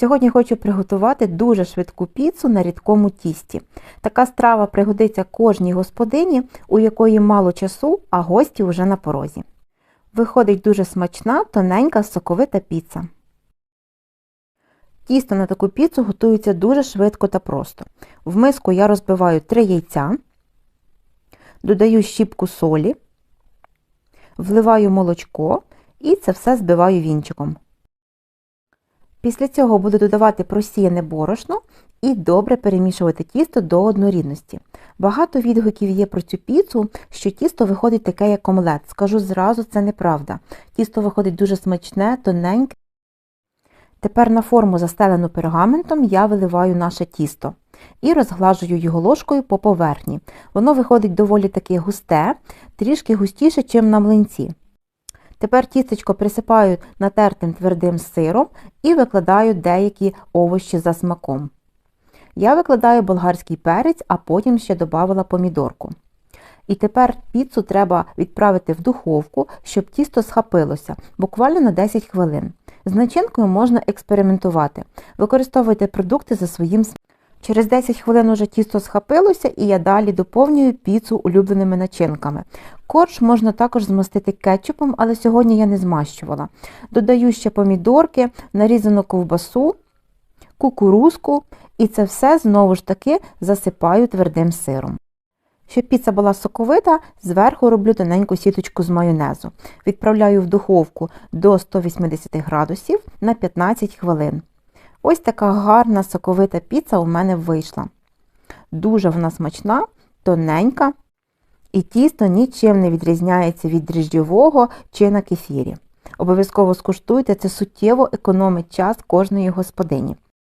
Сьогодні хочу приготувати дуже швидку піцу на рідкому тісті. Така страва пригодиться кожній господині, у якої мало часу, а гості вже на порозі. Виходить дуже смачна, тоненька соковита піца. Тісто на таку піцу готується дуже швидко та просто. В миску я розбиваю 3 яйця, додаю щіпку солі, вливаю молочко і це все збиваю вінчиком. Після цього буду додавати просіяне борошно і добре перемішувати тісто до однорідності. Багато відгуків є про цю піцу, що тісто виходить таке, як омлет. Скажу зразу, це неправда. Тісто виходить дуже смачне, тоненьке. Тепер на форму, застелену пергаментом, я виливаю наше тісто і розглажую його ложкою по поверхні. Воно виходить доволі таки густе, трішки густіше, ніж на млинці. Тепер тістечко присипаю натертим твердим сиром і викладаю деякі овочі за смаком. Я викладаю болгарський перець, а потім ще додавала помідорку. І тепер піцу треба відправити в духовку, щоб тісто схапилося, буквально на 10 хвилин. З начинкою можна експериментувати. Використовуйте продукти за своїм смаком. Через 10 хвилин уже тісто схапилося і я далі доповнюю піцу улюбленими начинками. Корж можна також змастити кетчупом, але сьогодні я не змащувала. Додаю ще помідорки, нарізану ковбасу, кукурузку і це все знову ж таки засипаю твердим сиром. Щоб піца була соковита, зверху роблю тоненьку сіточку з майонезу. Відправляю в духовку до 180 градусів на 15 хвилин. Ось така гарна соковита піца у мене вийшла. Дуже вона смачна, тоненька, і тісто нічим не відрізняється від дріжджового чи на кефірі. Обов'язково скуштуйте, це суттєво економить час кожної господині.